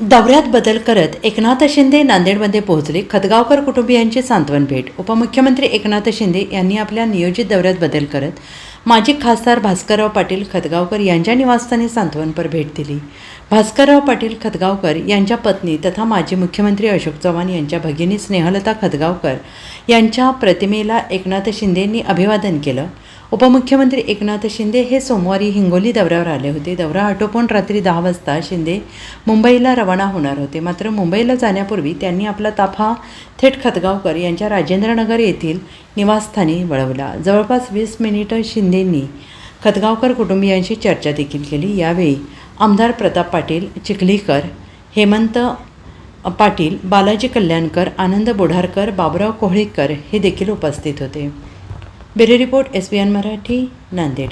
दौऱ्यात बदल करत एकनाथ शिंदे नांदेडमध्ये पोहोचले. खतगावकर कुटुंबियांची सांत्वन भेट. उपमुख्यमंत्री एकनाथ शिंदे यांनी आपल्या नियोजित दौऱ्यात बदल करत माजी खासदार भास्करराव पाटील खतगावकर यांच्या निवासस्थानी सांत्वनपर भेट दिली. भास्करराव पाटील खतगावकर यांच्या पत्नी तथा माजी मुख्यमंत्री अशोक चव्हाण यांच्या भगिनी स्नेहलता खतगावकर यांच्या प्रतिमेला एकनाथ शिंदेंनी अभिवादन केलं. उपमुख्यमंत्री एकनाथ शिंदे हे सोमवारी हिंगोली दौऱ्यावर आले होते. दौरा आटोपून रात्री दहा वाजता शिंदे मुंबईला रवाना होणार होते. मात्र मुंबईला जाण्यापूर्वी त्यांनी आपला ताफा थेट खतगावकर यांच्या राजेंद्रनगर येथील निवासस्थानी वळवला. जवळपास वीस मिनिटं शिंदेंनी खतगावकर कुटुंबियांशी चर्चा देखील केली. यावेळी आमदार प्रताप पाटील चिखलीकर हेमंत पाटील बालाजी कल्याणकर आनंद बोढारकर बाबुराव कोहळीकर हे देखील उपस्थित होते. Bureau report S B N Marathi Nanded.